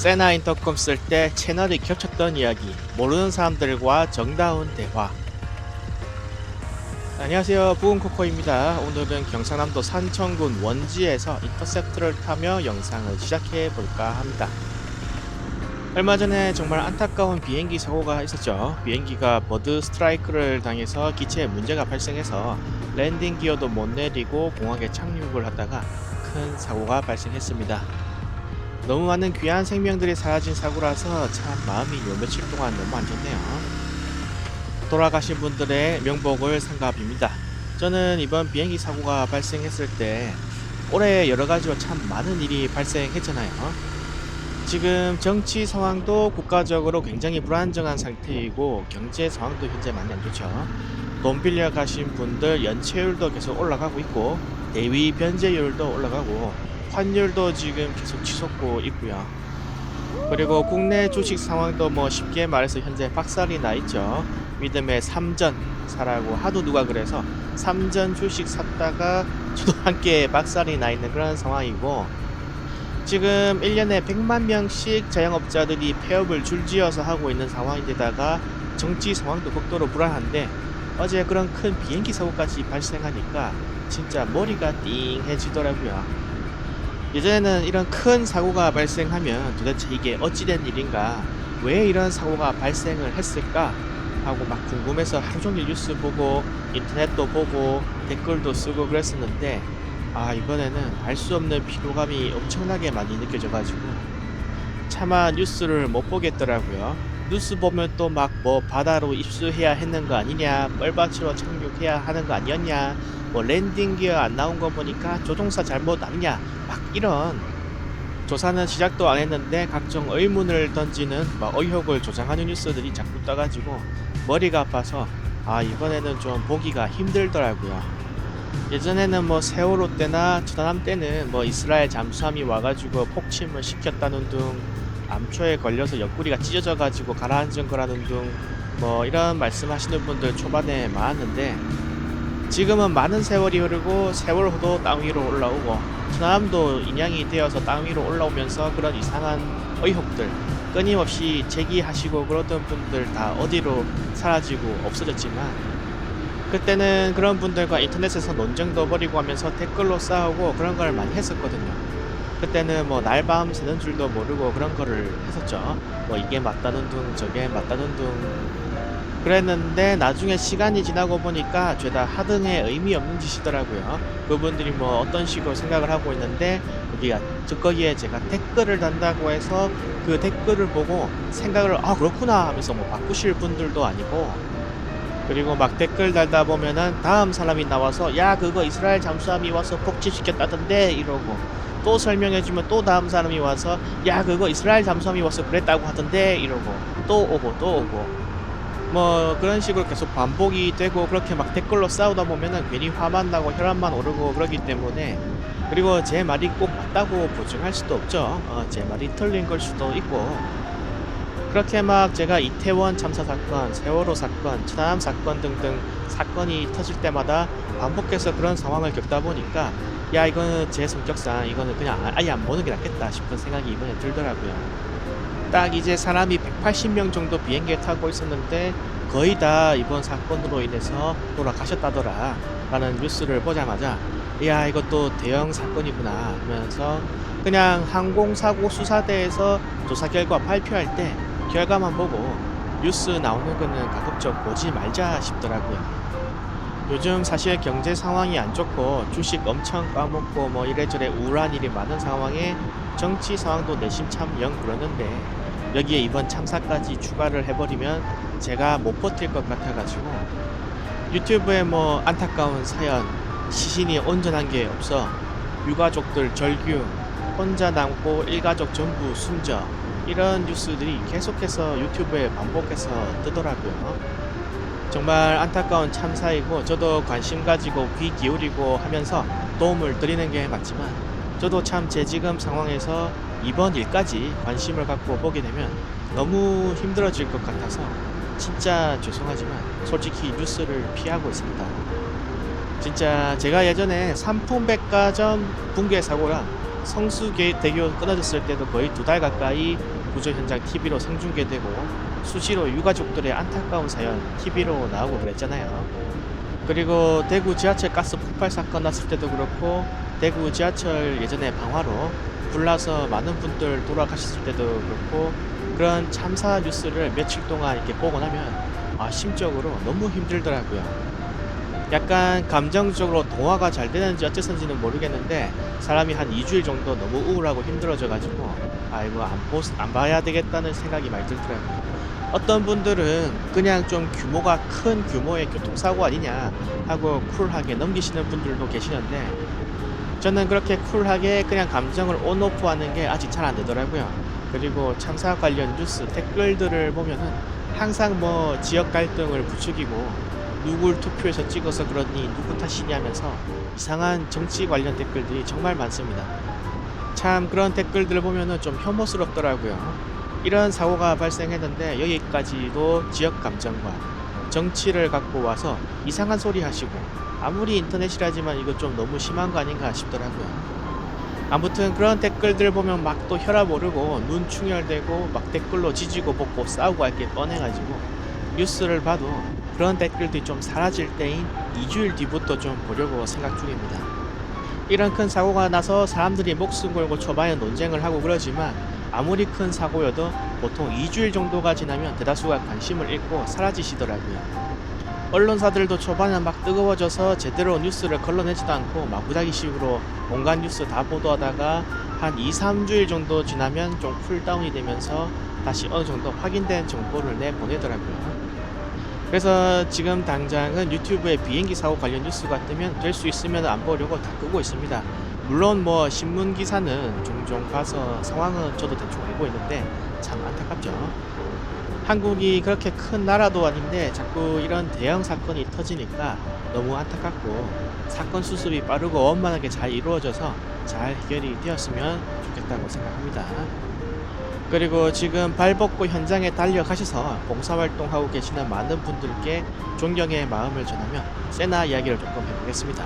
세나 인터컴 쓸 때 채널이 겹쳤던 이야기 모르는 사람들과 정다운 대화. 안녕하세요. 부은코코입니다. 오늘은 경상남도 산청군 원지에서 인터셉트를 타며 영상을 시작해 볼까 합니다. 얼마 전에 정말 안타까운 비행기 사고가 있었죠. 비행기가 버드 스트라이크를 당해서 기체에 문제가 발생해서 랜딩 기어도 못 내리고 공항에 착륙을 하다가 큰 사고가 발생했습니다 너무 많은 귀한 생명들이 사라진 사고라서 참 마음이 요 며칠 동안 너무 안 좋네요. 돌아가신 분들의 명복을 상갑입니다. 저는 이번 비행기 사고가 발생했을 때 올해 여러 가지로 참 많은 일이 발생했잖아요. 지금 정치 상황도 국가적으로 굉장히 불안정한 상태이고 경제 상황도 현재 많이 안 좋죠. 돈 빌려 가신 분들 연체율도 계속 올라가고 있고 대위 변제율도 올라가고 환율도 지금 계속 치솟고 있고요. 그리고 국내 주식 상황도 뭐 쉽게 말해서 현재 박살이 나 있죠. 믿음의 삼전 사라고 하도 누가 그래서 삼전 주식 샀다가 저도 함께 박살이 나 있는 그런 상황이고 지금 1년에 100만 명씩 자영업자들이 폐업을 줄지어서 하고 있는 상황인데다가 정치 상황도 극도로 불안한데 어제 그런 큰 비행기 사고까지 발생하니까 진짜 머리가 띵해지더라고요. 예전에는 이런 큰 사고가 발생하면 도대체 이게 어찌된 일인가, 왜 이런 사고가 발생을 했을까? 하고 막 궁금해서 하루 종일 뉴스 보고 인터넷도 보고 댓글도 쓰고 그랬었는데 아 이번에는 알 수 없는 피로감이 엄청나게 많이 느껴져가지고. 차마 뉴스를 못 보겠더라고요. 뉴스 보면 또 막 뭐 바다로 입수해야 했는 거 아니냐, 뻘밭으로 착륙해야 하는 거 아니었냐, 뭐 랜딩 기어 안 나온 거 보니까 조종사 잘못 아니냐, 막 이런 조사는 시작도 안 했는데 각종 의문을 던지는 막 의혹을 조장하는 뉴스들이 자꾸 떠가지고 머리가 아파서 아 이번에는 좀 보기가 힘들더라고요. 예전에는 뭐 세월호 때나 천안함 때는 뭐 이스라엘 잠수함이 와가지고 폭침을 시켰다는 둥 암초에 걸려서 옆구리가 찢어져 가지고 가라앉은 거라는 둥 뭐 이런 말씀하시는 분들 초반에 많았는데 지금은 많은 세월이 흐르고 세월호도 땅 위로 올라오고 천안함도 인양이 되어서 땅 위로 올라오면서 그런 이상한 의혹들 끊임없이 제기하시고 그러던 분들 다 어디로 사라지고 없어졌지만 그때는 그런 분들과 인터넷에서 논쟁도 벌이고 하면서 댓글로 싸우고 그런 걸 많이 했었거든요. 그때는 뭐 날밤 새는 줄도 모르고 그런 거를 했었죠. 뭐 이게 맞다는 둥 저게 맞다는 둥 그랬는데 나중에 시간이 지나고 보니까 죄다 하등의 의미 없는 짓이더라고요. 그분들이 뭐 어떤 식으로 생각을 하고 있는데 우리가 저 거기에 제가 댓글을 단다고 해서 그 댓글을 보고 생각을 아 그렇구나 하면서 뭐 바꾸실 분들도 아니고 그리고 막 댓글 달다 보면은 다음 사람이 나와서 야 그거 이스라엘 잠수함이 와서 폭진시켰다던데 이러고 또 설명해주면 또 다음 사람이 와서 야 그거 이스라엘 잠수함이 와서 그랬다고 하던데. 이러고 또 오고 또 오고. 뭐 그런 식으로 계속 반복이 되고 그렇게 막 댓글로 싸우다 보면은 괜히 화만 나고 혈압만 오르고 그러기 때문에 그리고 제 말이 꼭 맞다고 보증할 수도 없죠. 어, 제 말이 틀린 걸 수도 있고. 그렇게 막 제가 이태원 참사 사건, 세월호 사건, 천안함 사건 등등 사건이 터질 때마다 반복해서 그런 상황을 겪다 보니까 야 이거는 제 성격상 이거는 그냥 아- 아예 안 보는 게 낫겠다 싶은 생각이 이번에 들더라고요. 딱 이제 사람이 180명 정도 비행기에 타고 있었는데 거의 다 이번 사건으로 인해서 돌아가셨다더라 라는 뉴스를 보자마자 야 이것도 대형 사건이구나 하면서 그냥 항공사고 수사대에서 조사 결과 발표할 때 결과만 보고 뉴스 나오는 거는 가급적 보지 말자 싶더라고요. 요즘 사실 경제 상황이 안 좋고 주식 엄청 까먹고 뭐 이래저래 우울한 일이 많은 상황에 정치 상황도 내심 참 영 그러는데 여기에 이번 참사까지 추가를 해버리면 제가 못 버틸 것 같아가지고 유튜브에 뭐 안타까운 사연 시신이 온전한 게 없어 유가족들 절규 혼자 남고 일가족 전부 숨져 이런 뉴스들이 계속해서 유튜브에 반복해서 뜨더라고요. 정말 안타까운 참사이고 저도 관심 가지고 귀 기울이고 하면서 도움을 드리는 게 맞지만 저도 참 제 지금 상황에서 이번 일까지 관심을 갖고 보게 되면 너무 힘들어질 것 같아서 진짜 죄송하지만 솔직히 뉴스를 피하고 있습니다. 진짜 제가 예전에 삼풍백화점 붕괴 사고랑 성수대교 끊어졌을 때도 거의 두 달 가까이 구조 현장 TV로 생중계되고 수시로 유가족들의 안타까운 사연 TV로 나오고 그랬잖아요. 그리고 대구 지하철 가스 폭발 사건 났을 때도 그렇고 대구 지하철 예전에 방화로 불나서 많은 분들 돌아가셨을 때도 그렇고 그런 참사 뉴스를 며칠 동안 이렇게 보고 나면 아 심적으로 너무 힘들더라고요. 약간 감정적으로 동화가 잘 되는지 어째서인지는 모르겠는데 사람이 한 2주일 정도 너무 우울하고 힘들어져 가지고 아 이거 안, 보, 안 봐야 되겠다는 생각이 많이 들더라고요. 어떤 분들은 그냥 좀 규모가 큰 규모의 교통사고 아니냐 하고 쿨하게 넘기시는 분들도 계시는데 저는 그렇게 쿨하게 그냥 감정을 온오프 하는 게 아직 잘 안 되더라고요. 그리고 참사 관련 뉴스 댓글들을 보면은 항상 뭐 지역 갈등을 부추기고 누굴 투표해서 찍어서 그러니 누구 탓이냐면서 이상한 정치 관련 댓글들이 정말 많습니다. 참 그런 댓글들을 보면은 좀 혐오스럽더라고요. 이런 사고가 발생했는데 여기까지도 지역 감정과 정치를 갖고 와서 이상한 소리 하시고 아무리 인터넷이라지만 이거 좀 너무 심한 거 아닌가 싶더라고요. 아무튼 그런 댓글들 보면 막 또 혈압 오르고 눈 충혈되고 막 댓글로 지지고 볶고 싸우고 할 게 뻔해가지고 뉴스를 봐도 그런 댓글들이 좀 사라질 때인 2주일 뒤부터 좀 보려고 생각 중입니다. 이런 큰 사고가 나서 사람들이 목숨 걸고 초반에 논쟁을 하고 그러지만 아무리 큰 사고여도 보통 2주일 정도가 지나면 대다수가 관심을 잃고 사라지시더라고요. 언론사들도 초반에 막 뜨거워져서 제대로 뉴스를 걸러내지도 않고 마구잡이식으로 온갖 뉴스 다 보도하다가 한 2, 3주일 정도 지나면 좀 쿨다운이 되면서 다시 어느 정도 확인된 정보를 내보내더라고요. 그래서 지금 당장은 유튜브에 비행기 사고 관련 뉴스가 뜨면 될 수 있으면 안 보려고 다 끄고 있습니다. 물론 뭐 신문 기사는 종종 봐서 상황은 저도 대충 알고 있는데 참 안타깝죠. 한국이 그렇게 큰 나라도 아닌데 자꾸 이런 대형 사건이 터지니까 너무 안타깝고 사건 수습이 빠르고 원만하게 잘 이루어져서 잘 해결이 되었으면 좋겠다고 생각합니다. 그리고 지금 발벗고 현장에 달려가셔서 봉사활동하고 계시는 많은 분들께 존경의 마음을 전하며 세나 이야기를 조금 해보겠습니다.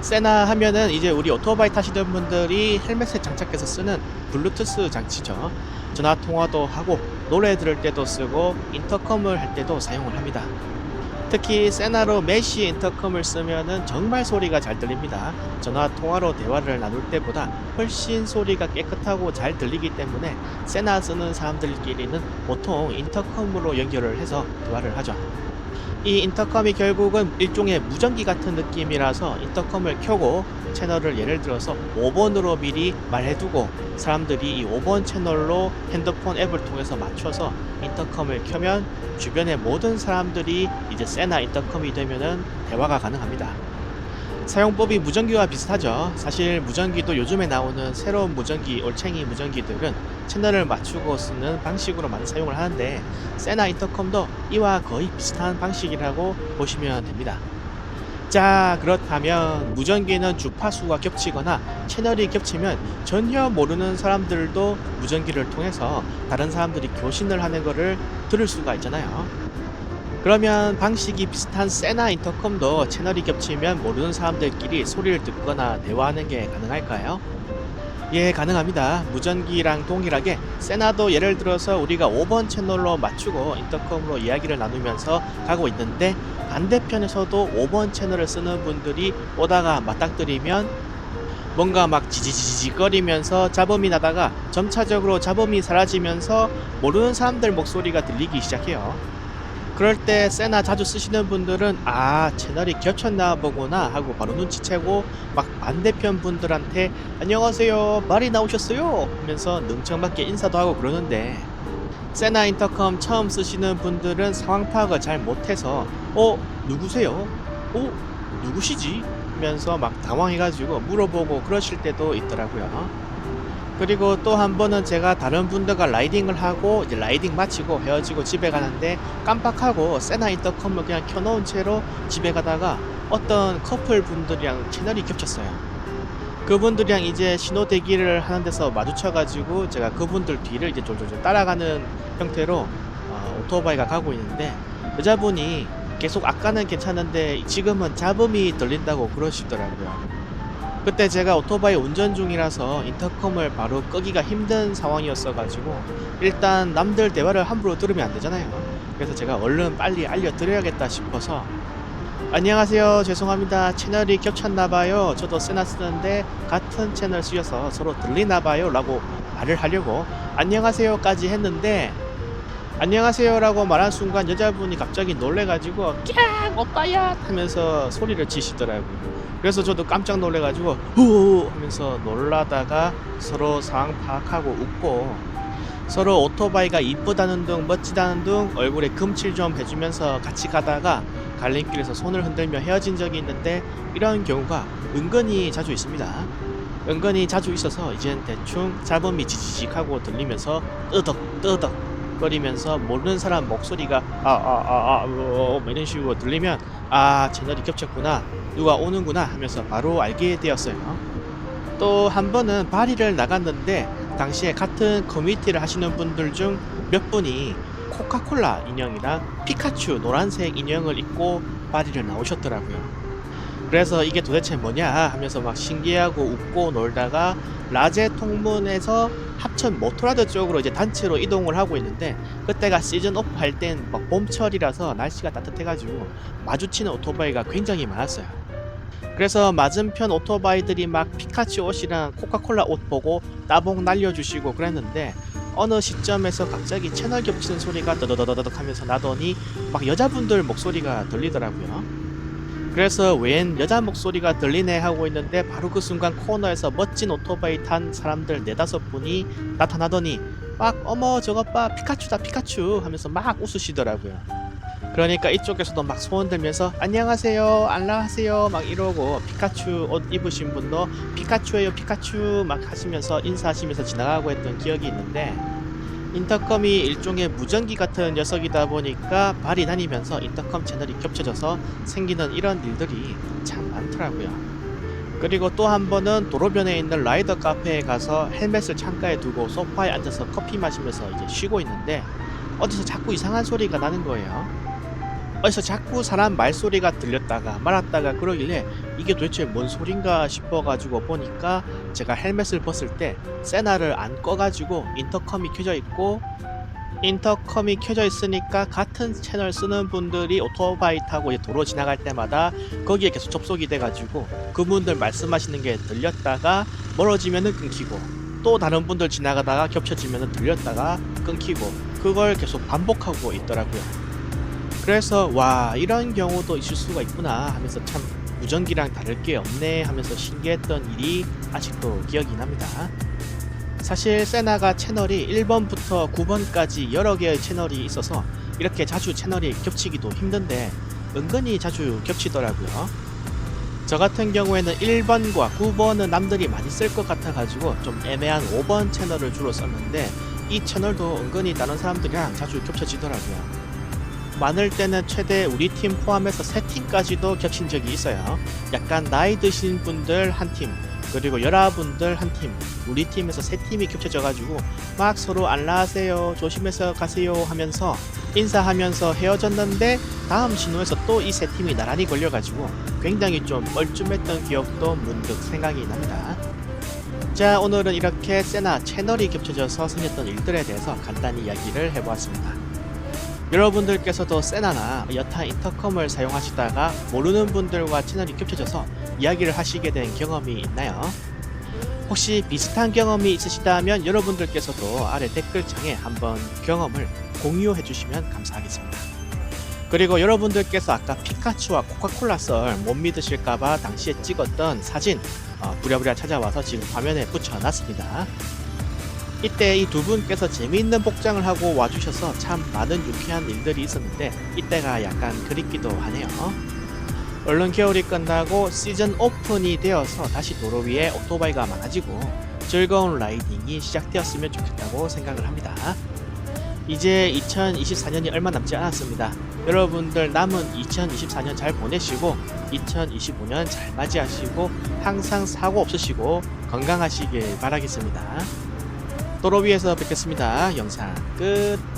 세나 하면은 이제 우리 오토바이 타시는 분들이 헬멧에 장착해서 쓰는 블루투스 장치죠. 전화 통화도 하고 노래 들을 때도 쓰고 인터컴을 할 때도 사용을 합니다. 특히 세나로 메시 인터컴을 쓰면은 정말 소리가 잘 들립니다. 전화 통화로 대화를 나눌 때보다 훨씬 소리가 깨끗하고 잘 들리기 때문에 세나 쓰는 사람들끼리는 보통 인터컴으로 연결을 해서 대화를 하죠. 이 인터컴이 결국은 일종의 무전기 같은 느낌이라서 인터컴을 켜고 채널을 예를 들어서 5번으로 미리 말해두고 사람들이 이 5번 채널로 핸드폰 앱을 통해서 맞춰서 인터컴을 켜면 주변의 모든 사람들이 이제 세나 인터컴이 되면은 대화가 가능합니다. 사용법이 무전기와 비슷하죠. 사실 무전기도 요즘에 나오는 새로운 무전기, 올챙이 무전기들은 채널을 맞추고 쓰는 방식으로 많이 사용을 하는데 세나 인터컴도 이와 거의 비슷한 방식이라고 보시면 됩니다. 자, 그렇다면 무전기는 주파수가 겹치거나 채널이 겹치면 전혀 모르는 사람들도 무전기를 통해서 다른 사람들이 교신을 하는 것을 들을 수가 있잖아요. 그러면 방식이 비슷한 세나 인터컴도 채널이 겹치면 모르는 사람들끼리 소리를 듣거나 대화하는 게 가능할까요? 예, 가능합니다. 무전기랑 동일하게 세나도 예를 들어서 우리가 5번 채널로 맞추고 인터컴으로 이야기를 나누면서 가고 있는데 반대편에서도 5번 채널을 쓰는 분들이 오다가 맞닥뜨리면 뭔가 막 지지지지거리면서 잡음이 나다가 점차적으로 잡음이 사라지면서 모르는 사람들 목소리가 들리기 시작해요. 그럴 때 세나 자주 쓰시는 분들은 아 채널이 겹쳤나 보구나 하고 바로 눈치채고 막 반대편 분들한테 안녕하세요 말이 나오셨어요 하면서 능청맞게 인사도 하고 그러는데 세나 인터컴 처음 쓰시는 분들은 상황 파악을 잘 못해서 어 누구세요? 어 누구시지? 하면서 막 당황해가지고 물어보고 그러실 때도 있더라고요. 그리고 또 한 번은 제가 다른 분들과 라이딩을 하고 이제 라이딩 마치고 헤어지고 집에 가는데 깜빡하고 세나 인터컴을 그냥 켜놓은 채로 집에 가다가 어떤 커플 분들이랑 채널이 겹쳤어요. 그분들이랑 이제 신호 대기를 하는 데서 마주쳐가지고 제가 그분들 뒤를 이제 졸졸졸 따라가는 형태로 어, 오토바이가 가고 있는데 여자분이 계속 아까는 괜찮은데 지금은 잡음이 들린다고 그러시더라고요. 그때 제가 오토바이 운전 중이라서 인터컴을 바로 끄기가 힘든 상황이었어가지고 일단 남들 대화를 함부로 들으면 안 되잖아요. 그래서 제가 얼른 빨리 알려드려야겠다 싶어서 안녕하세요. 죄송합니다. 채널이 겹쳤나봐요. 저도 세나 쓰는데 같은 채널 쓰여서 서로 들리나봐요. 라고 말을 하려고 안녕하세요까지 했는데 안녕하세요라고 말한 순간 여자분이 갑자기 놀래가지고 깍 오빠야 하면서 소리를 지시더라고요. 그래서 저도 깜짝 놀래가지고 후 하면서 놀라다가 서로 상황 파악하고 웃고 서로 오토바이가 이쁘다는 둥 멋지다는 둥 얼굴에 금칠 좀 해주면서 같이 가다가 갈림길에서 손을 흔들며 헤어진 적이 있는데 이런 경우가 은근히 자주 있습니다. 은근히 자주 있어서 이젠 대충 잡음이 지지직하고 들리면서 뜨덕 뜨덕 거리면서 모르는 사람 목소리가 아아아아 뭐 이런 식으로 들리면 아 채널이 겹쳤구나 누가 오는구나 하면서 바로 알게 되었어요. 또 한 번은 바리를 나갔는데 당시에 같은 커뮤니티를 하시는 분들 중 몇 분이 코카콜라 인형이랑 피카츄 노란색 인형을 입고 바리를 나오셨더라고요. 그래서 이게 도대체 뭐냐 하면서 막 신기하고 웃고 놀다가 라제 통문에서 합천 모토라드 쪽으로 이제 단체로 이동을 하고 있는데 그때가 시즌 오프 할땐 막 봄철이라서 날씨가 따뜻해가지고 마주치는 오토바이가 굉장히 많았어요. 그래서 맞은편 오토바이들이 막 피카츄 옷이랑 코카콜라 옷 보고 따봉 날려주시고 그랬는데 어느 시점에서 갑자기 채널 겹치는 소리가 더더더더덕 하면서 나더니 막 여자분들 목소리가 들리더라고요. 그래서 웬 여자 목소리가 들리네 하고 있는데 바로 그 순간 코너에서 멋진 오토바이 탄 사람들 네다섯 분이 나타나더니 막 어머 저것 봐 피카츄다 피카츄 하면서 막 웃으시더라고요. 그러니까 이쪽에서도 막 소원 들면서 안녕하세요 안녕하세요 막 이러고 피카츄 옷 입으신 분도 피카츄예요 피카츄 막 하시면서 인사하시면서 지나가고 했던 기억이 있는데 인터컴이 일종의 무전기 같은 녀석이다 보니까 발이 다니면서 인터컴 채널이 겹쳐져서 생기는 이런 일들이 참 많더라고요. 그리고 또 한 번은 도로변에 있는 라이더 카페에 가서 헬멧을 창가에 두고 소파에 앉아서 커피 마시면서 이제 쉬고 있는데 어디서 자꾸 이상한 소리가 나는 거예요. 어디서 자꾸 사람 말소리가 들렸다가 말았다가 그러길래 이게 도대체 뭔 소린가 싶어가지고 보니까 제가 헬멧을 벗을 때 세나를 안 꺼가지고 인터컴이 켜져 있고 인터컴이 켜져 있으니까 같은 채널 쓰는 분들이 오토바이 타고 도로 지나갈 때마다 거기에 계속 접속이 돼가지고 그분들 말씀하시는 게 들렸다가 멀어지면은 끊기고 또 다른 분들 지나가다가 겹쳐지면은 들렸다가 끊기고 그걸 계속 반복하고 있더라고요. 그래서 와 이런 경우도 있을 수가 있구나 하면서 참 무전기랑 다를 게 없네 하면서 신기했던 일이 아직도 기억이 납니다. 사실 세나가 채널이 1번부터 9번까지 여러 개의 채널이 있어서 이렇게 자주 채널이 겹치기도 힘든데 은근히 자주 겹치더라고요. 저 같은 경우에는 1번과 9번은 남들이 많이 쓸 것 같아가지고 좀 애매한 5번 채널을 주로 썼는데 이 채널도 은근히 다른 사람들이랑 자주 겹쳐지더라고요. 많을 때는 최대 우리 팀 포함해서 세 팀까지도 겹친 적이 있어요. 약간 나이 드신 분들 한 팀, 그리고 여러분들 한 팀, 우리 팀에서 세 팀이 겹쳐져가지고 막 서로 안녕하세요, 조심해서 가세요 하면서 인사하면서 헤어졌는데 다음 신호에서 또 이 세 팀이 나란히 걸려가지고 굉장히 좀 뻘쭘했던 기억도 문득 생각이 납니다. 자, 오늘은 이렇게 세나 채널이 겹쳐져서 생겼던 일들에 대해서 간단히 이야기를 해보았습니다. 여러분들께서도 세나나 여타 인터컴을 사용하시다가 모르는 분들과 채널이 겹쳐져서 이야기를 하시게 된 경험이 있나요? 혹시 비슷한 경험이 있으시다면 여러분들께서도 아래 댓글창에 한번 경험을 공유해 주시면 감사하겠습니다. 그리고 여러분들께서 아까 피카츄와 코카콜라 썰 못 믿으실까봐 당시에 찍었던 사진 어, 부랴부랴 찾아와서 지금 화면에 붙여놨습니다. 이때 이 두 분께서 재미있는 복장을 하고 와주셔서 참 많은 유쾌한 일들이 있었는데 이때가 약간 그립기도 하네요. 얼른 겨울이 끝나고 시즌 오픈이 되어서 다시 도로 위에 오토바이가 많아지고 즐거운 라이딩이 시작되었으면 좋겠다고 생각을 합니다. 이제 2024년이 얼마 남지 않았습니다. 여러분들 남은 2024년 잘 보내시고 2025년 잘 맞이하시고 항상 사고 없으시고 건강하시길 바라겠습니다. 도로 위에서 뵙겠습니다. 영상 끝.